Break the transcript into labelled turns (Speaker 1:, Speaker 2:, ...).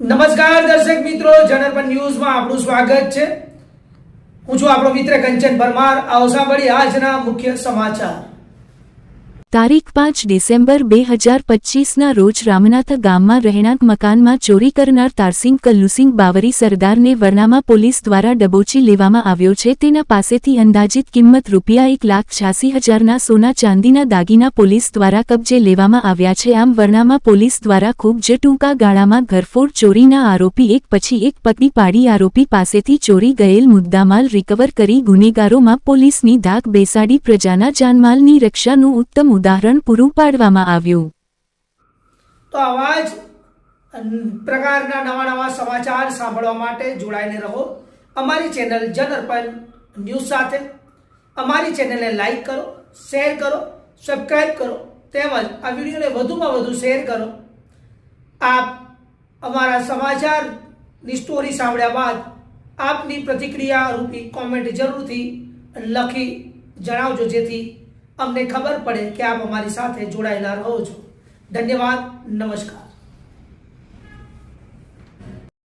Speaker 1: નમસ્કાર દર્શક મિત્રો જનરપન ન્યૂઝમાં આપણું સ્વાગત છે. હું છું આપણો મિત્ર કંચન પરમાર. આવો સાંભળી આજના મુખ્ય સમાચાર.
Speaker 2: તારીખ પાંચ ડિસેમ્બર બે હજાર પચીસના રોજ રામનાથ ગામમાં રહેણાંક મકાનમાં ચોરી કરનાર તારસિંગ કલ્લુસિંગ બાવરી સરદારને વરનામા પોલીસ દ્વારા ડબોચી લેવામાં આવ્યો છે. તેના પાસેથી અંદાજિત કિંમત રૂપિયા એક લાખ છ્યાસી હજારના સોના ચાંદીના દાગીના પોલીસ દ્વારા કબજે લેવામાં આવ્યા છે. આમ વરનામા પોલીસ દ્વારા ખૂબ જ ટૂંકા ગાળામાં ઘરફોડ ચોરીના આરોપી એક પછી એક પત્ની પાડી આરોપી પાસેથી ચોરી ગયેલ મુદ્દામાલ રિકવર કરી ગુનેગારોમાં પોલીસની ધાક બેસાડી પ્રજાના જાનમાલની રક્ષાનું ઉત્તમ ઉદાહરણ પૂરું પાડવામાં આવ્યું.
Speaker 1: તો આવા જ પ્રકારના નવા નવા સમાચાર સાંભળવા માટે જોડાઈને રહો. અમારી ચેનલ જનઅર્પણ ન્યૂઝ સાથે. અમારી ચેનલને લાઈક કરો, શેર કરો સબસ્ક્રાઈબ કરો, તેમજ આ વિડીયોને વધુમાં વધુ શેર કરો. આપ અમારા સમાચારની સ્ટોરી સાંભળ્યા બાદ આપની પ્રતિક્રિયા રૂપી કોમેન્ટ જરૂરથી લખી જણાવજો જેથી અમને ખબર પડે કે આપ અમારી સાથે જોડાયેલા રહો છો. ધન્યવાદ નમસ્કાર.